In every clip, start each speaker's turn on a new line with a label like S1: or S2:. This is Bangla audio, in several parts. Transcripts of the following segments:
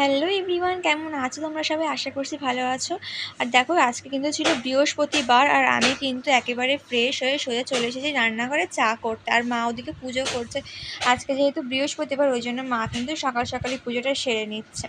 S1: হ্যালো এভরিওয়ান, কেমন আছো? তোমরা সবাই আশা করছি ভালো আছো। আর দেখো, আজকে কিন্তু ছিল বৃহস্পতিবার, আর আমি কিন্তু একেবারে ফ্রেশ হয়ে সোজা চলে এসেছি রান্নাঘরে চা করতে। আর মা ওদিকে পুজো করছে। আজকে যেহেতু বৃহস্পতিবার, ওই জন্য মা কিন্তু সকাল সকালই পুজোটা সেরে নিচ্ছে।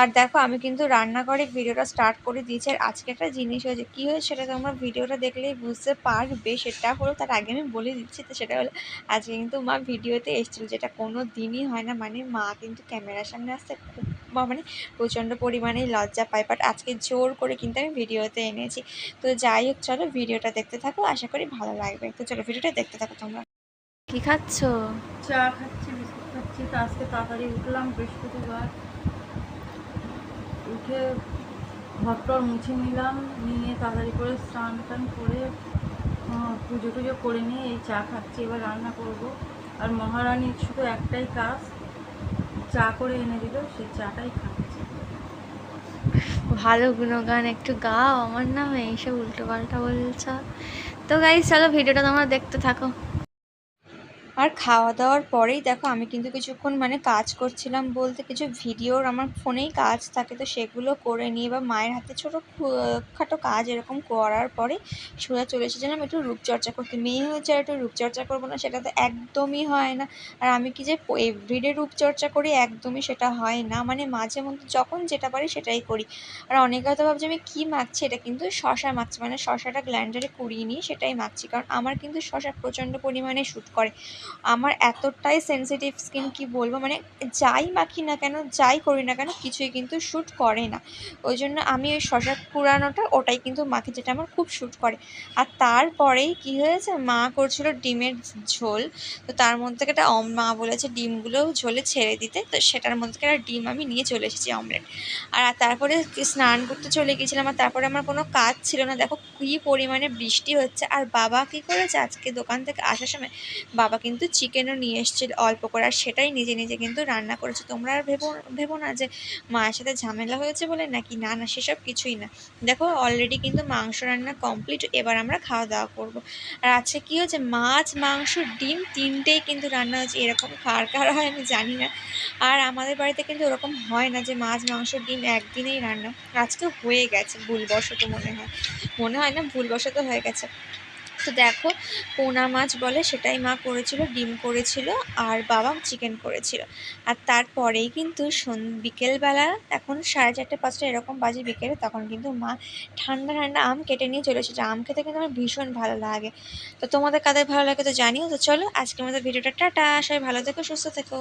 S1: আর দেখো, আমি কিন্তু রান্নাঘরে ভিডিওটা স্টার্ট করে দিয়েছি। আর আজকে একটা জিনিস হয়েছে। কী হয়েছে সেটা তোমরা ভিডিওটা দেখলেই বুঝতে পারবে। সেটা হলো, তার আগে আমি বলে দিচ্ছি তো, সেটা হলো, আজকে কিন্তু মা ভিডিওতে এসেছিল, যেটা কোনো দিনই হয় না। মানে মা কিন্তু ক্যামেরার সামনে আসতে খুব মানে প্রচণ্ড পরিমাণে লজ্জা পায় বাট আজকে জোর করে কিন্তু আমি ভিডিওতে এনেছি। তো যাই হোক চলো ভিডিওটা দেখতে থাকো আশা করি ভালো লাগবে। তো চলো ভিডিওটা দেখতে থাকো তোমরা। কি খাচ্ছ?
S2: চা খাচ্ছি বিস্কুট খাচ্ছি তো আজকে তাড়াতাড়ি উঠলাম বৃহস্পতিবার। উঠে ঘরটর মুছে নিলাম নিয়ে তাড়াতাড়ি করে স্নান টান করে পুজো টুজো করে নিয়ে এই চা খাচ্ছি এবার রান্না করব। আর মহারানীর শুধু একটাই কাজ চা করে এনে দিল সেই চাটাই খাচ্ছি।
S1: ভালো গুণগান একটু গাও, আমার নামে এইসব উল্টো পাল্টা বলছ। তো গাইজ চলো ভিডিওটা তোমরা দেখতে থাকো। আর খাওয়া দাওয়ার পরেই দেখো আমি কিন্তু কিছুক্ষণ মানে কাজ করছিলাম বলতে কিছু ভিডিওর আমার ফোনেই কাজ থাকে, তো সেগুলো করে নিয়ে বা মায়ের হাতে ছোটো খাটো কাজ এরকম করার পরে সোজা চলে এসেছিলাম একটু রূপচর্চা করতে। মেয়ে হচ্ছে আর একটু রূপচর্চা করব না, সেটা তো একদমই হয় না। আর আমি কি যে এভরিডে রূপচর্চা করি একদমই সেটা হয় না। মানে মাঝে মধ্যে যখন যেটা পারি সেটাই করি। আর অনেকে হয়তো ভাবছে আমি কী মাখছি, এটা কিন্তু শশা মাখছি মানে শশাটা গ্ল্যান্ডারে কুড়িয়ে নিয়ে সেটাই মাখছি। কারণ আমার কিন্তু শশা প্রচণ্ড পরিমাণে শ্যুট করে। আমার এতটাই সেনসিটিভ স্কিন কি বলব? মানে যাই মাখি না কেন, যাই করি না কেন, কিছুই কিন্তু শ্যুট করে না। ওই জন্য আমি ওই শশা কুড়ানোটা ওটাই কিন্তু মাখি যেটা আমার খুব শ্যুট করে। আর তারপরেই কি হয়েছে? মা করছিল ডিমের ঝোল। তো তার মধ্যে একটা মা বলেছে ডিমগুলো ঝোলে ছেড়ে দিতে। তো সেটার মধ্যে থেকে একটা ডিম আমি নিয়ে চলে এসেছি অমলেট আর তারপরে স্নান করতে চলে গিয়েছিলাম, আর তারপরে আমার কোনো কাজ ছিল না। দেখো কী পরিমাণে বৃষ্টি হচ্ছে। আর বাবা কী করেছে? আজকে দোকান থেকে আসার সময় বাবা কিন্তু চিকেনও নিয়ে এসেছিল অল্প করে, আর সেটাই নিজে নিজে কিন্তু রান্না করেছে। তোমরা আর ভেবো ভেবো না যে মায়ের সাথে ঝামেলা হয়েছে বলে নাকি? না না, সেসব কিছুই না। দেখো অলরেডি কিন্তু মাংস রান্না কমপ্লিট এবার আমরা খাওয়া দাওয়া করব। আর আজকে কী হয়েছে, মাছ, মাংস, ডিম তিনটেই কিন্তু রান্না হয়েছে। এরকম কার কার হয় আমি জানি না। আর আমাদের বাড়িতে কিন্তু ওরকম হয় না যে মাছ, মাংস, ডিম একদিনেই রান্না। আজকে হয়ে গেছে, ভুলবশত মনে হয়। মনে হয় না ভুলবশত হয়ে গেছে। তো দেখো, পোনা মাছ বলে সেটাই মা করেছিল, ডিম করেছিল আর বাবা চিকেন করেছিল। আর তারপরেই কিন্তু বিকেলবেলা এখন সাড়ে চারটে, পাঁচটা এরকম বাজে বিকেলে তখন কিন্তু মা ঠান্ডা ঠান্ডা আম কেটে নিয়ে চলে এসেছে। আম খেতে কিন্তু আমার ভীষণ ভালো লাগে। তো তোমাদের কাদের ভালো লাগে তো জানিও। তো চলো আজকের মতো ভিডিওটা টাটা। সবাই ভালো থেকো, সুস্থ থেকো।